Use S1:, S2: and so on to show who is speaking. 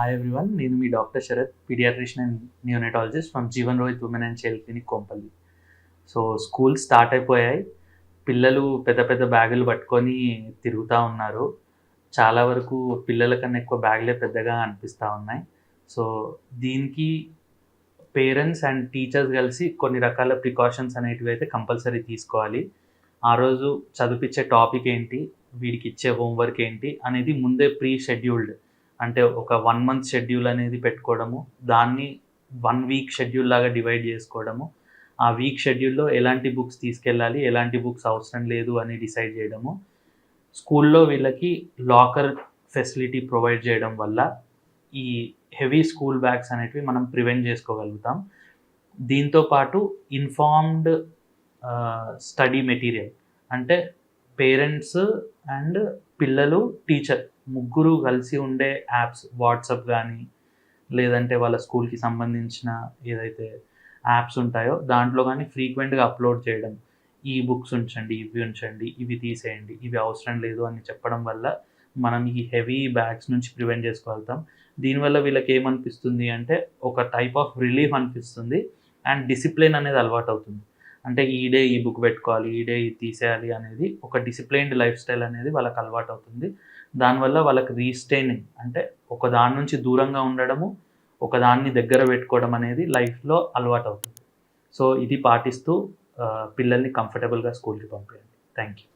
S1: Hi everyone నేను మీ doctor Sharath paediatrician and neonatologist from Jeevan Rohit women and child clinic Kompally so school start అయిపోయాయి. పిల్లలు పెద్ద పెద్ద బ్యాగులు పట్టుకొని తిరుగుతూ ఉన్నారు. చాలా వరకు పిల్లల కన్నా ఎక్కువ బ్యాగులే పెద్దగా అనిపిస్తూ ఉన్నాయి. సో దీనికి పేరెంట్స్ అండ్ టీచర్స్ కలిసి కొన్ని రకాల ప్రికాషన్స్ అనేటివి అయితే కంపల్సరీ తీసుకోవాలి. ఆ రోజు చదివించే టాపిక్ ఏంటి? వీడికి ఇచ్చే హోంవర్క్ ఏంటి? అనేది ముందే ప్రీ షెడ్యూల్డ్ అంటే ఒక వన్ మంత్ షెడ్యూల్ అనేది పెట్టుకోవడము దాన్ని వన్ వీక్ షెడ్యూల్ లాగా డివైడ్ చేసుకోవడము ఆ వీక్ షెడ్యూల్లో ఎలాంటి బుక్స్ తీసుకెళ్ళాలి ఎలాంటి బుక్స్ అవసరం లేదు అని డిసైడ్ చేయడము. స్కూల్లో వీళ్ళకి లాకర్ ఫెసిలిటీ ప్రొవైడ్ చేయడం వల్ల ఈ హెవీ స్కూల్ బ్యాగ్స్ అనేటివి మనం ప్రివెంట్ చేసుకోగలుగుతాం. దీంతో పాటు ఇన్ఫార్మ్డ్ స్టడీ మెటీరియల్ అంటే పేరెంట్స్ అండ్ పిల్లలు టీచర్ ముగ్గురు కలిసి ఉండే యాప్స్ వాట్సాప్ కానీ లేదంటే వాళ్ళ స్కూల్కి సంబంధించిన ఏదైతే యాప్స్ ఉంటాయో దాంట్లో కానీ ఫ్రీక్వెంట్గా అప్లోడ్ చేయడం. ఈ బుక్స్ ఉంచండి ఇవి ఉంచండి ఇవి తీసేయండి ఇవి అవసరం లేదు అని చెప్పడం వల్ల మనం ఈ హెవీ బ్యాగ్స్ నుంచి ప్రివెంట్ చేసుకోగలుగుతాం. దీనివల్ల వీళ్ళకి ఏమనిపిస్తుంది అంటే ఒక టైప్ ఆఫ్ రిలీఫ్ అనిపిస్తుంది. అండ్ డిసిప్లిన్ అనేది అలవాటు అవుతుంది అంటే ఈ డే ఈ బుక్ పెట్టుకోవాలి ఈ డే ఇది తీసేయాలి అనేది ఒక డిసిప్లైన్డ్ లైఫ్ స్టైల్ అనేది వాళ్ళకి అలవాటు అవుతుంది. దానివల్ల వాళ్ళకి రీస్టైనింగ్ అంటే ఒక దాని నుంచి దూరంగా ఉండడము ఒక దాన్ని దగ్గర పెట్టుకోవడం అనేది లైఫ్లో అలవాటు అవుతుంది. సో ఇది పాటిస్తూ పిల్లల్ని కంఫర్టబుల్గా స్కూల్కి పంపేయండి. Thank you